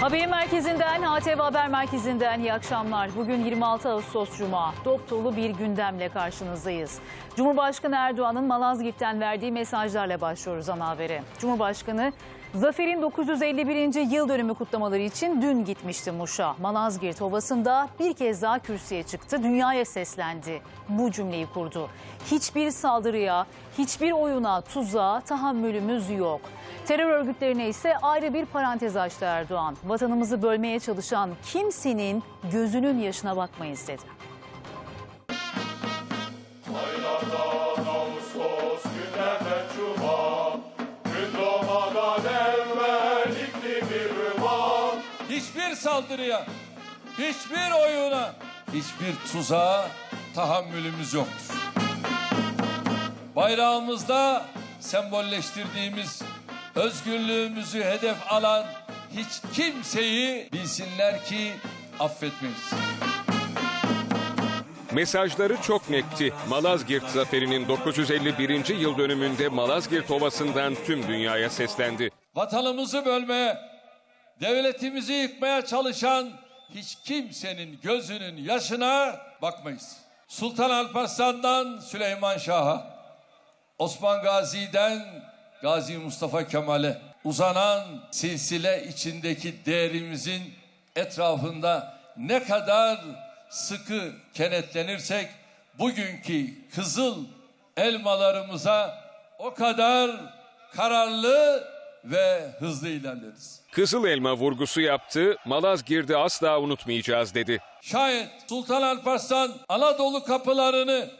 Haberin merkezinden, HTV Haber Merkezi'nden iyi akşamlar. Bugün 26 Ağustos Cuma. Dop bir gündemle karşınızdayız. Cumhurbaşkanı Erdoğan'ın Malazgirt'ten verdiği mesajlarla başlıyoruz ana habere. Cumhurbaşkanı, Zafer'in 951. yıl dönümü kutlamaları için dün gitmişti Muş'a. Malazgirt Ovası'nda bir kez daha kürsüye çıktı, dünyaya seslendi. Bu cümleyi kurdu. Hiçbir saldırıya, hiçbir oyuna, tuzağa tahammülümüz yok. Terör örgütlerine ise ayrı bir parantez açtı Erdoğan. Vatanımızı bölmeye çalışan kimsenin gözünün yaşına bakmayız dedi. Hiçbir saldırıya, hiçbir oyuna, hiçbir tuzağa tahammülümüz yoktur. Bayrağımızda sembolleştirdiğimiz özgürlüğümüzü hedef alan hiç kimseyi bilsinler ki affetmeyiz. Mesajları çok netti. Malazgirt Zaferi'nin 951. yıl dönümünde Malazgirt Ovası'ndan tüm dünyaya seslendi. Vatanımızı bölmeye, devletimizi yıkmaya çalışan hiç kimsenin gözünün yaşına bakmayız. Sultan Alparslan'dan Süleyman Şah'a, Osman Gazi'den Gazi Mustafa Kemal'e uzanan silsile içindeki değerimizin etrafında ne kadar sıkı kenetlenirsek bugünkü kızıl elmalarımıza o kadar kararlı ve hızlı ilerleriz. Kızıl elma vurgusu yaptı, Malazgirt'i asla unutmayacağız dedi. Şayet Sultan Alparslan Anadolu kapılarını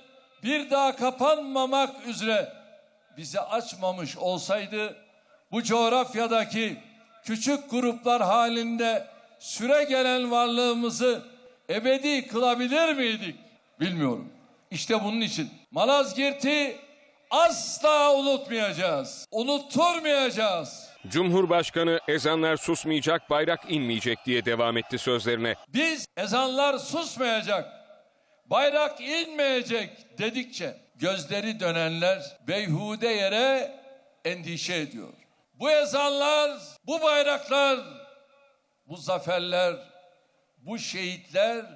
bir daha kapanmamak üzere bize açmamış olsaydı bu coğrafyadaki küçük gruplar halinde süre gelen varlığımızı ebedi kılabilir miydik? Bilmiyorum. İşte bunun için Malazgirt'i asla unutmayacağız. Unutturmayacağız. Cumhurbaşkanı ezanlar susmayacak, bayrak inmeyecek diye devam etti sözlerine. Biz ezanlar susmayacak, bayrak inmeyecek dedikçe gözleri dönenler beyhude yere endişe ediyor. Bu ezanlar, bu bayraklar, bu zaferler, bu şehitler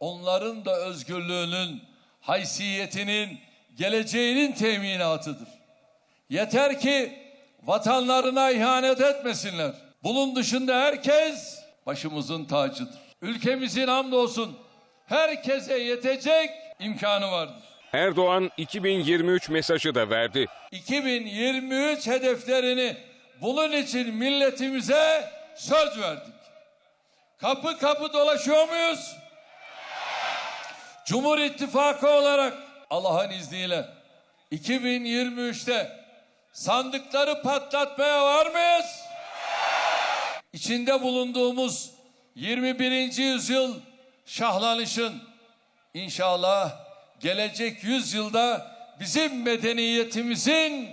onların da özgürlüğünün, haysiyetinin, geleceğinin teminatıdır. Yeter ki vatanlarına ihanet etmesinler. Bunun dışında herkes başımızın tacıdır. Ülkemizin hamdolsun herkese yetecek imkanı vardır. Erdoğan 2023 mesajı da verdi. 2023 hedeflerini bunun için milletimize söz verdik. Kapı kapı dolaşıyor muyuz? Cumhur İttifakı olarak Allah'ın izniyle 2023'te sandıkları patlatmaya var mıyız? İçinde bulunduğumuz 21. yüzyıl şahlanışın inşallah gelecek yüzyılda bizim medeniyetimizin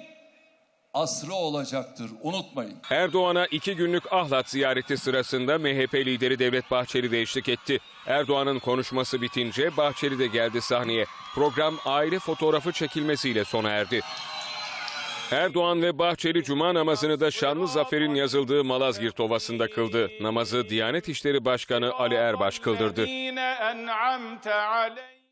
asrı olacaktır. Unutmayın. Erdoğan'a iki günlük Ahlat ziyareti sırasında MHP lideri Devlet Bahçeli de eşlik etti. Erdoğan'ın konuşması bitince Bahçeli de geldi sahneye. Program aile fotoğrafı çekilmesiyle sona erdi. Erdoğan ve Bahçeli cuma namazını da şanlı zaferin yazıldığı Malazgirt Ovası'nda kıldı. Namazı Diyanet İşleri Başkanı Ali Erbaş kıldırdı.